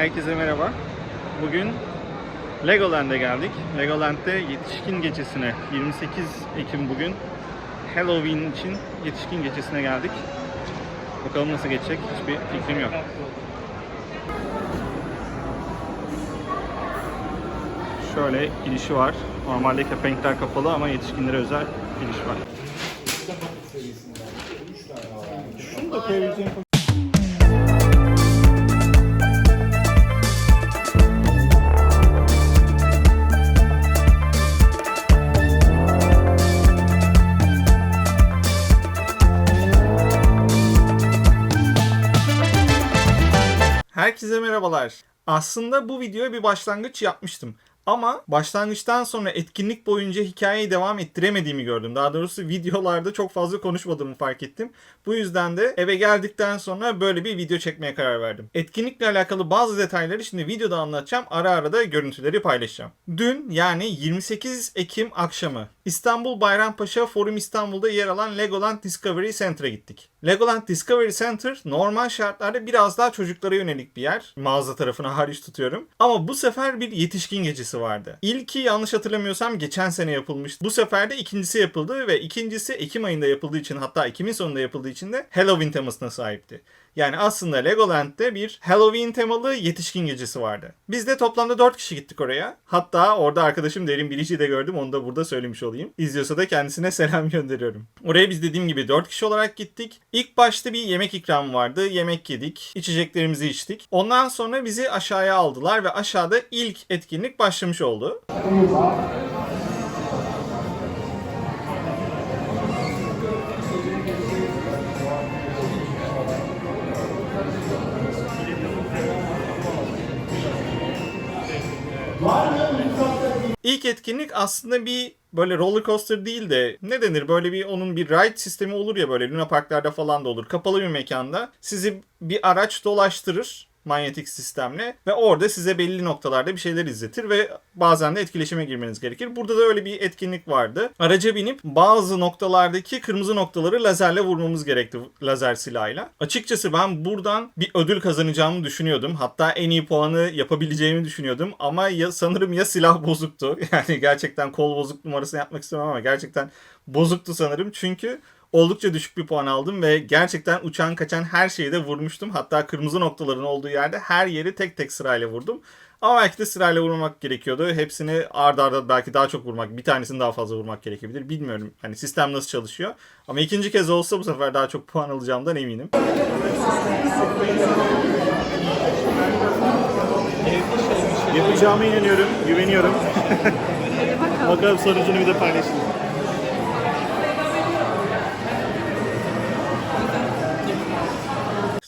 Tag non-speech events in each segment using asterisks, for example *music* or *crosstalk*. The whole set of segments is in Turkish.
Herkese merhaba. Bugün Legoland'e geldik. Legoland'de yetişkin gecesine 28 Ekim bugün Halloween için yetişkin gecesine geldik. Bakalım nasıl geçecek hiçbir fikrim yok. Şöyle girişi var. Normalde kepenkler kapalı ama yetişkinlere özel giriş var. Şunu da koyabileceğim Herkese merhabalar. Aslında bu videoya bir başlangıç yapmıştım. Ama başlangıçtan sonra etkinlik boyunca hikayeyi devam ettiremediğimi gördüm. Daha doğrusu videolarda çok fazla konuşmadığımı fark ettim. Bu yüzden de eve geldikten sonra böyle bir video çekmeye karar verdim. Etkinlikle alakalı bazı detayları şimdi videoda anlatacağım. Ara ara da görüntüleri paylaşacağım. Dün yani 28 Ekim akşamı İstanbul Bayrampaşa Forum İstanbul'da yer alan Legoland Discovery Center'a gittik. Legoland Discovery Center normal şartlarda biraz daha çocuklara yönelik bir yer. Mağaza tarafına hariç tutuyorum. Ama bu sefer bir yetişkin gecesi vardı. İlki yanlış hatırlamıyorsam geçen sene yapılmıştı. Bu sefer de ikincisi yapıldı ve ikincisi Ekim ayında yapıldığı için hatta Ekim'in sonunda yapıldığı için de Halloween temasına sahipti. Yani aslında Legoland'de bir Halloween temalı yetişkin gecesi vardı. Biz de toplamda 4 kişi gittik oraya. Hatta orada arkadaşım Derin Bilici'yi de gördüm. Onu da burada söylemiş olayım. İzliyorsa da kendisine *laughs* selam gönderiyorum. Oraya biz dediğim gibi 4 kişi olarak gittik. İlk başta bir yemek ikramı vardı. Yemek yedik. içeceklerimizi içtik. Ondan sonra bizi aşağıya aldılar ve aşağıda ilk etkinlik başlamış oldu. İlk etkinlik aslında bir böyle roller coaster değil de ne denir böyle bir onun bir ride sistemi olur ya böyle Luna Parklarda falan da olur. Kapalı bir mekanda sizi bir araç dolaştırır manyetik sistemle ve orada size belli noktalarda bir şeyler izletir ve bazen de etkileşime girmeniz gerekir. Burada da öyle bir etkinlik vardı. Araca binip bazı noktalardaki kırmızı noktaları lazerle vurmamız gerekti lazer silahıyla. Açıkçası ben buradan bir ödül kazanacağımı düşünüyordum. Hatta en iyi puanı yapabileceğimi düşünüyordum ama ya sanırım ya silah bozuktu. *laughs* Yani gerçekten kol bozuk numarasını yapmak istemem ama gerçekten bozuktu sanırım. Çünkü oldukça düşük bir puan aldım ve gerçekten uçan kaçan her şeyi de vurmuştum. Hatta kırmızı noktaların olduğu yerde her yeri tek tek sırayla vurdum. Ama belki de sırayla vurmak gerekiyordu. Hepsini ard arda belki daha çok vurmak, bir tanesini daha fazla vurmak gerekebilir. Bilmiyorum hani sistem nasıl çalışıyor. Ama ikinci kez olsa bu sefer daha çok puan alacağımdan eminim. Yapacağıma inanıyorum, güveniyorum. *laughs* Bakalım sonucunu bir de paylaşayım.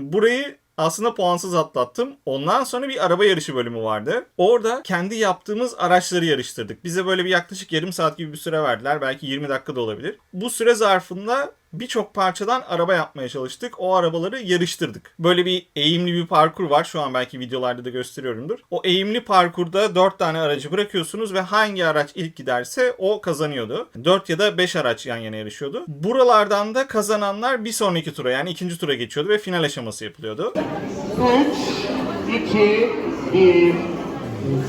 Burayı aslında puansız atlattım. Ondan sonra bir araba yarışı bölümü vardı. Orada kendi yaptığımız araçları yarıştırdık. Bize böyle bir yaklaşık yarım saat gibi bir süre verdiler. Belki 20 dakika da olabilir. Bu süre zarfında birçok parçadan araba yapmaya çalıştık. O arabaları yarıştırdık. Böyle bir eğimli bir parkur var. Şu an belki videolarda da gösteriyorumdur. O eğimli parkurda 4 tane aracı bırakıyorsunuz ve hangi araç ilk giderse o kazanıyordu. 4 ya da 5 araç yan yana yarışıyordu. Buralardan da kazananlar bir sonraki tura yani ikinci tura geçiyordu ve final aşaması yapılıyordu. 3, 2, 1,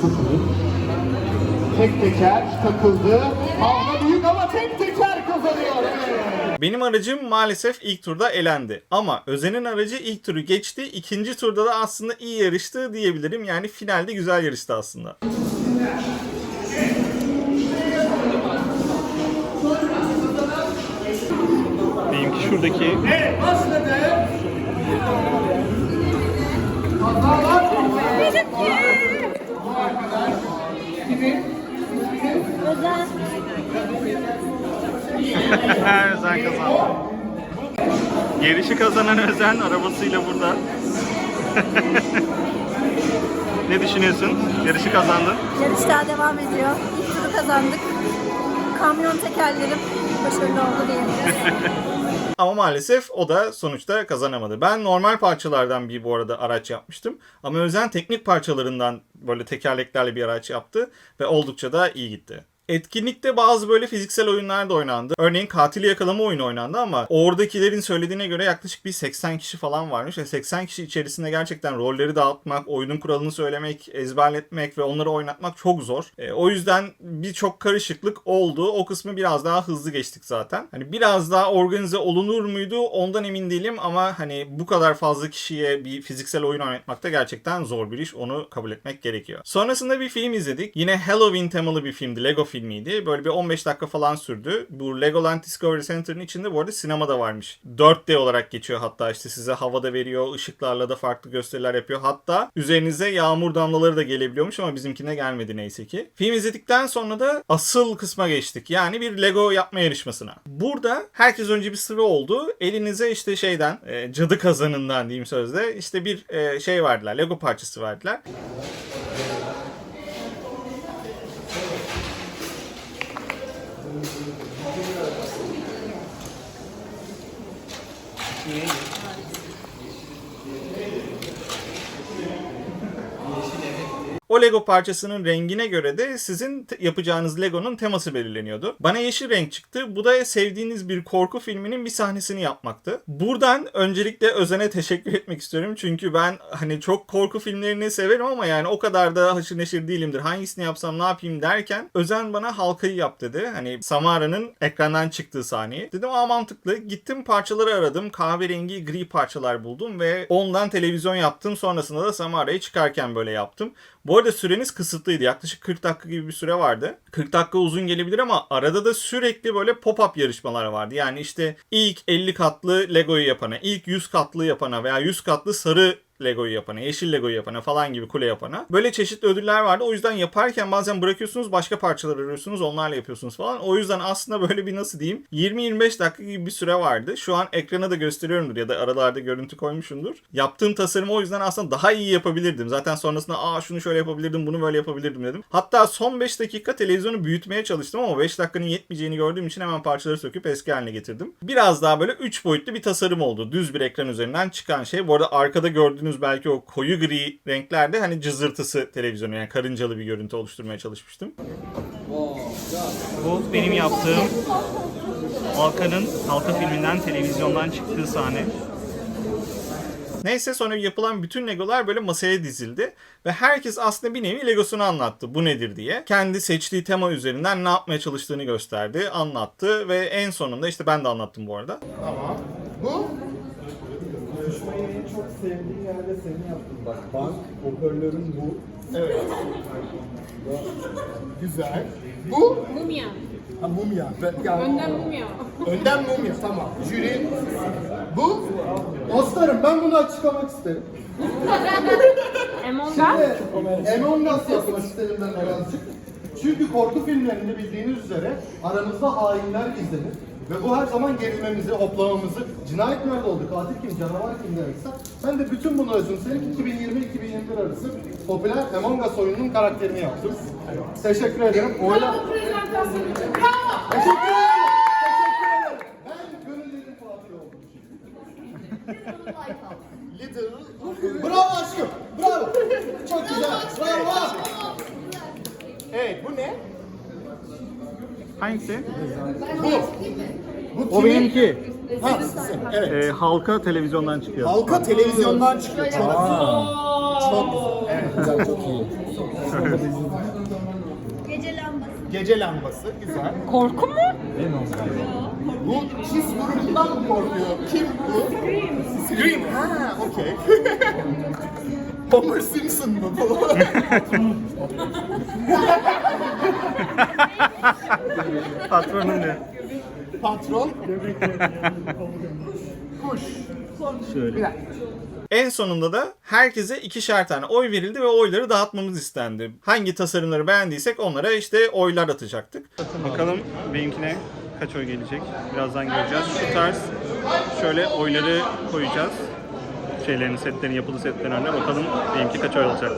0. Tek teker takıldı. Alma büyük ama tek teker kazanıyor. Evet. Benim aracım maalesef ilk turda elendi. Ama Özen'in aracı ilk turu geçti. İkinci turda da aslında iyi yarıştı diyebilirim. Yani finalde güzel yarıştı aslında. Benimki şuradaki Evet Özen kazandı. Yarışı kazanan Özen arabasıyla burada. *laughs* ne düşünüyorsun? Yarışı kazandın. Yarış daha devam ediyor. İlk turu kazandık. Kamyon tekerlerim başarılı oldu diyebiliriz. *laughs* Ama maalesef o da sonuçta kazanamadı. Ben normal parçalardan bir bu arada araç yapmıştım. Ama Özen teknik parçalarından böyle tekerleklerle bir araç yaptı ve oldukça da iyi gitti. Etkinlikte bazı böyle fiziksel oyunlar da oynandı. Örneğin katili yakalama oyunu oynandı ama oradakilerin söylediğine göre yaklaşık bir 80 kişi falan varmış. Ve 80 kişi içerisinde gerçekten rolleri dağıtmak, oyunun kuralını söylemek, ezberletmek ve onları oynatmak çok zor. E, o yüzden birçok karışıklık oldu. O kısmı biraz daha hızlı geçtik zaten. Hani biraz daha organize olunur muydu ondan emin değilim ama hani bu kadar fazla kişiye bir fiziksel oyun oynatmak da gerçekten zor bir iş. Onu kabul etmek gerekiyor. Sonrasında bir film izledik. Yine Halloween temalı bir filmdi. Lego filmiydi. Böyle bir 15 dakika falan sürdü. Bu Legoland Discovery Center'ın içinde bu arada sinema da varmış. 4D olarak geçiyor hatta işte size havada veriyor. ışıklarla da farklı gösteriler yapıyor. Hatta üzerinize yağmur damlaları da gelebiliyormuş ama bizimkine gelmedi neyse ki. Film izledikten sonra da asıl kısma geçtik. Yani bir Lego yapma yarışmasına. Burada herkes önce bir sıra oldu. Elinize işte şeyden e, cadı kazanından diyeyim sözde işte bir e, şey verdiler. Lego parçası verdiler. নিয়েই O Lego parçasının rengine göre de sizin yapacağınız Lego'nun teması belirleniyordu. Bana yeşil renk çıktı. Bu da sevdiğiniz bir korku filminin bir sahnesini yapmaktı. Buradan öncelikle Özen'e teşekkür etmek istiyorum. Çünkü ben hani çok korku filmlerini severim ama yani o kadar da haşır neşir değilimdir. Hangisini yapsam ne yapayım derken Özen bana halkayı yap dedi. Hani Samara'nın ekrandan çıktığı sahneyi. Dedim aa mantıklı. Gittim parçaları aradım. Kahverengi gri parçalar buldum ve ondan televizyon yaptım. Sonrasında da Samara'yı çıkarken böyle yaptım. Bu arada süreniz kısıtlıydı. Yaklaşık 40 dakika gibi bir süre vardı. 40 dakika uzun gelebilir ama arada da sürekli böyle pop-up yarışmalar vardı. Yani işte ilk 50 katlı Lego'yu yapana, ilk 100 katlı yapana veya 100 katlı sarı Lego'yu yapana, yeşil Lego'yu yapana falan gibi kule yapana. Böyle çeşitli ödüller vardı. O yüzden yaparken bazen bırakıyorsunuz başka parçalar arıyorsunuz onlarla yapıyorsunuz falan. O yüzden aslında böyle bir nasıl diyeyim 20-25 dakika gibi bir süre vardı. Şu an ekrana da gösteriyorumdur ya da aralarda görüntü koymuşumdur. Yaptığım tasarımı o yüzden aslında daha iyi yapabilirdim. Zaten sonrasında aa şunu şöyle yapabilirdim bunu böyle yapabilirdim dedim. Hatta son 5 dakika televizyonu büyütmeye çalıştım ama 5 dakikanın yetmeyeceğini gördüğüm için hemen parçaları söküp eski haline getirdim. Biraz daha böyle 3 boyutlu bir tasarım oldu. Düz bir ekran üzerinden çıkan şey. Bu arada arkada gördüğünüz belki o koyu gri renklerde hani cızırtısı televizyonu yani karıncalı bir görüntü oluşturmaya çalışmıştım. Bu benim yaptığım Halka'nın Halka filminden televizyondan çıktığı sahne. Neyse sonra yapılan bütün legolar böyle masaya dizildi ve herkes aslında bir nevi legosunu anlattı bu nedir diye. Kendi seçtiği tema üzerinden ne yapmaya çalıştığını gösterdi, anlattı ve en sonunda işte ben de anlattım bu arada. Tamam. Bu? En çok sevdiğin yerde seni yaptım bak. Bank, hoparlörün bu. Evet. Güzel. Bu? Mumya. Ha mumya. Ben, yani, Önden mumya. Önden mumya. Tamam. Jüri. Bu? Dostlarım ben bunu açıklamak isterim. *laughs* Şimdi Among Us yapmak isterim ben birazcık. Çünkü korku filmlerinde bildiğiniz üzere aramızda hainler izlenir. Ve bu her zaman gerilmemizi, hoplamamızı, cinayet nerede oldu, katil kim, canavar kim demekse. Ben de bütün bunu özümseyerek 2020-2021 arası popüler Among Us oyununun karakterini yaptım. Teşekkür ederim. Oyla... Bravo prezentasyonu için. Bravo. Teşekkür ederim. Teşekkür ederim. Ben gönüllerin Fatih oldum. Little. Bravo aşkım. Bravo. Çok güzel. Bravo. Evet bu ne? Hangisi? Bu. Bu O benimki. Ha sizin. Evet. Ee, halka televizyondan çıkıyor. Halka televizyondan çıkıyor. Çok Çok güzel. Evet. Güzel, çok iyi. Gece lambası. Gece lambası güzel. Korku mu? Bu his grubundan mı korkuyor? Kim bu? Scream. Scream. Ha, okey. *laughs* Homer Simpson mı bu? *laughs* *laughs* Patronun ne? Patron. Kuş. Şöyle. Bir dakika. En sonunda da herkese ikişer tane oy verildi ve oyları dağıtmamız istendi. Hangi tasarımları beğendiysek onlara işte oylar atacaktık. Bakalım benimkine kaç oy gelecek. Birazdan göreceğiz. Şu tarz şöyle oyları koyacağız. Şeylerin, setlerin, yapılı setlerin önüne bakalım benimki kaç oy alacak.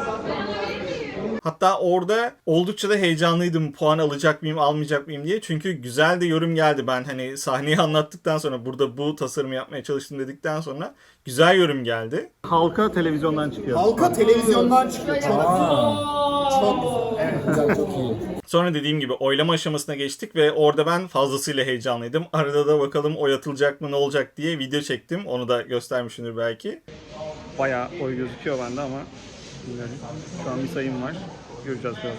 Hatta orada oldukça da heyecanlıydım puan alacak mıyım almayacak mıyım diye. Çünkü güzel de yorum geldi. Ben hani sahneyi *laughs* anlattıktan sonra burada bu tasarımı yapmaya çalıştım dedikten sonra güzel yorum geldi. Halka televizyondan çıkıyor. Halka televizyondan çıkıyor. Çok Çok güzel. Evet güzel çok iyi. Sonra dediğim gibi oylama aşamasına geçtik ve orada ben fazlasıyla heyecanlıydım. Arada da bakalım oy atılacak mı ne olacak diye video çektim. Onu da göstermişimdir belki. Bayağı oy gözüküyor bende ama bilmiyorum. Şu an bir sayım var. Göreceğiz birazdan.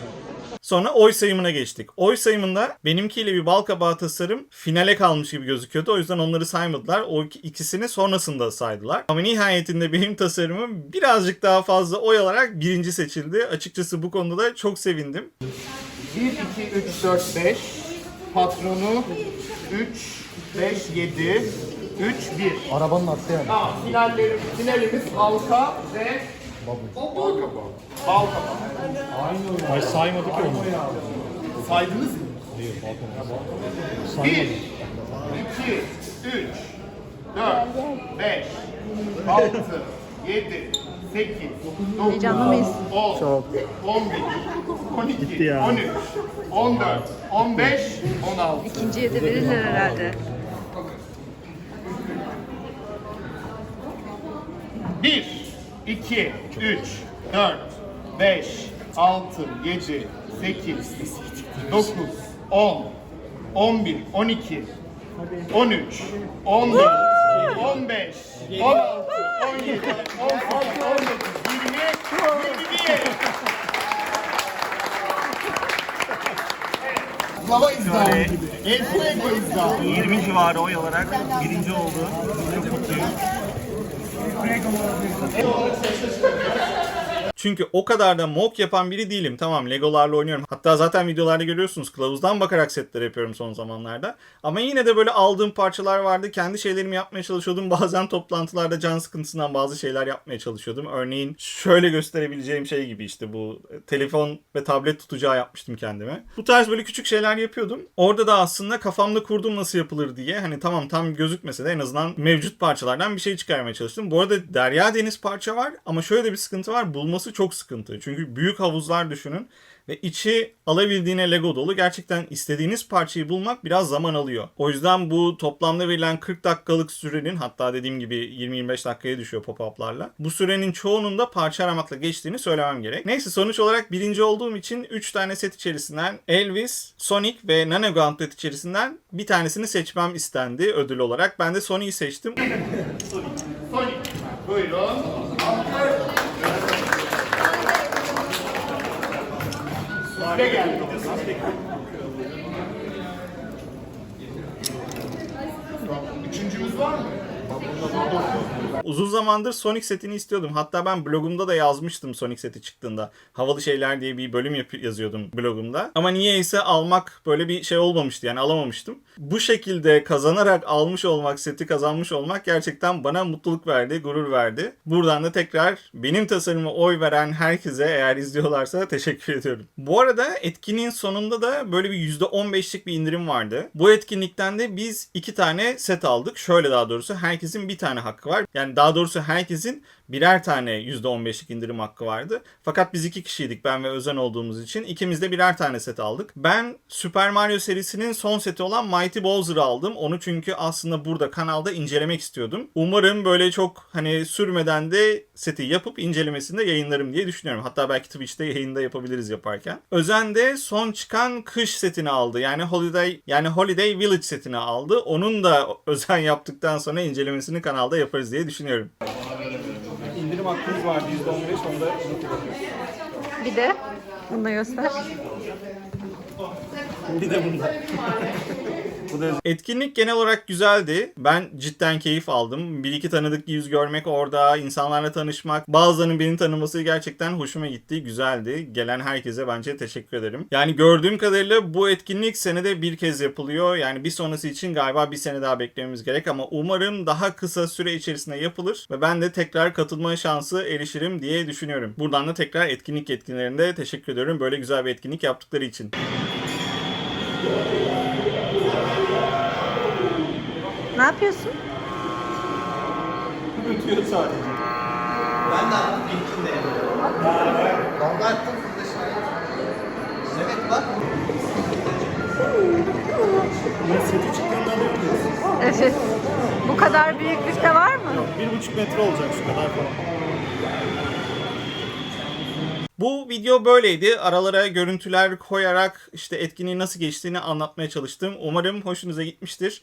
Sonra oy sayımına geçtik. Oy sayımında benimkiyle bir bal kabağı tasarım finale kalmış gibi gözüküyordu. O yüzden onları saymadılar. O iki- ikisini sonrasında saydılar. Ama nihayetinde benim tasarımım birazcık daha fazla oy alarak birinci seçildi. Açıkçası bu konuda da çok sevindim. 1, 2, 3, 4, 5. Patronu 3, 5, 7, 3, 1. Arabanın aklı yani. Tamam finallerimiz, finalimiz halka ve bal kabağı. Bal kabağı. Ay saymadık ya onu. Saydınız mı? 1, 2, 3, 4, 5, 6, 7, 8, 9, Heyecanlı mıyız? 10, Çok. 11, 12, Gitti ya. 13, 14, 15, 16. İkinciye de verirler herhalde. 1, 2, 3, 4, 5, 6, 7, 8, 9, 10, 11, 12, 13, 14, 15, 16, 17, 18, 19, 20, 21. Lava izahı gibi. Fuego izahı. 20 civarı oy alarak birinci oldu. Çok mutluyum. Çünkü o kadar da mock yapan biri değilim. Tamam Legolarla oynuyorum. Hatta zaten videolarda görüyorsunuz. Kılavuzdan bakarak setler yapıyorum son zamanlarda. Ama yine de böyle aldığım parçalar vardı. Kendi şeylerimi yapmaya çalışıyordum. *laughs* Bazen toplantılarda can sıkıntısından bazı şeyler yapmaya çalışıyordum. Örneğin şöyle gösterebileceğim şey gibi işte bu telefon ve tablet tutacağı yapmıştım kendime. Bu tarz böyle küçük şeyler yapıyordum. Orada da aslında kafamda kurdum nasıl yapılır diye. Hani tamam tam gözükmese de en azından mevcut parçalardan bir şey çıkarmaya çalıştım. Bu arada derya deniz parça var ama şöyle de bir sıkıntı var. Bulması çok sıkıntı. Çünkü büyük havuzlar düşünün ve içi alabildiğine Lego dolu. Gerçekten istediğiniz parçayı bulmak biraz zaman alıyor. O yüzden bu toplamda verilen 40 dakikalık sürenin hatta dediğim gibi 20-25 dakikaya düşüyor pop-up'larla. Bu sürenin çoğunun da parça aramakla geçtiğini söylemem gerek. Neyse sonuç olarak birinci olduğum için 3 tane set içerisinden Elvis, Sonic ve Nano Gauntlet içerisinden bir tanesini seçmem istendi ödül olarak. Ben de Sonic'i seçtim. *laughs* Sonic. Buyurun. Süre geldi. Üçüncümüz var mı? Uzun zamandır Sonic setini istiyordum. Hatta ben blogumda da yazmıştım Sonic seti çıktığında. Havalı şeyler diye bir bölüm yap- yazıyordum blogumda. Ama niyeyse almak böyle bir şey olmamıştı yani alamamıştım. Bu şekilde kazanarak almış olmak, seti kazanmış olmak gerçekten bana mutluluk verdi, gurur verdi. Buradan da tekrar benim tasarıma oy veren herkese eğer izliyorlarsa *laughs* teşekkür ediyorum. Bu arada etkinliğin sonunda da böyle bir %15'lik bir indirim vardı. Bu etkinlikten de biz iki tane set aldık. Şöyle daha doğrusu herkesin bir tane hakkı var. Yani daha doğrusu herkesin birer tane %15'lik indirim hakkı vardı. Fakat biz iki kişiydik ben ve Özen olduğumuz için ikimiz de birer tane set aldık. Ben Super Mario serisinin son seti olan Mighty Bowser'ı aldım. Onu çünkü aslında burada kanalda incelemek istiyordum. Umarım böyle çok hani sürmeden de seti yapıp incelemesini de yayınlarım diye düşünüyorum. Hatta belki Twitch'te yayında yapabiliriz yaparken. Özen de son çıkan kış setini aldı. Yani Holiday yani Holiday Village setini aldı. Onun da Özen yaptıktan sonra incelemesini kanalda yaparız diye düşünüyorum. Hakkınız vardı %15 onu da Bir de bunu da göster. Bir de bunda. Bu da Etkinlik genel olarak güzeldi. Ben cidden keyif aldım. Bir iki tanıdık yüz görmek orada, insanlarla tanışmak, bazılarının beni tanıması gerçekten hoşuma gitti. Güzeldi. Gelen herkese bence teşekkür ederim. Yani gördüğüm kadarıyla bu etkinlik senede bir kez yapılıyor. Yani bir sonrası için galiba bir sene daha beklememiz gerek ama umarım daha kısa süre içerisinde yapılır ve ben de tekrar katılma şansı erişirim diye düşünüyorum. Buradan da tekrar etkinlik etkinlerinde teşekkür ediyorum. Böyle güzel bir etkinlik yaptıkları için. Ne yapıyorsun? Ötüyor sadece. Ben de artık gittim de. Kavga ettim kızla şimdi. Evet bak. Seti çıktığında ne yapıyorsun? Evet. Bu kadar büyüklükte şey var mı? Bir buçuk metre olacak şu kadar falan. Bu video böyleydi. Aralara görüntüler koyarak işte etkinliğin nasıl geçtiğini anlatmaya çalıştım. Umarım hoşunuza gitmiştir.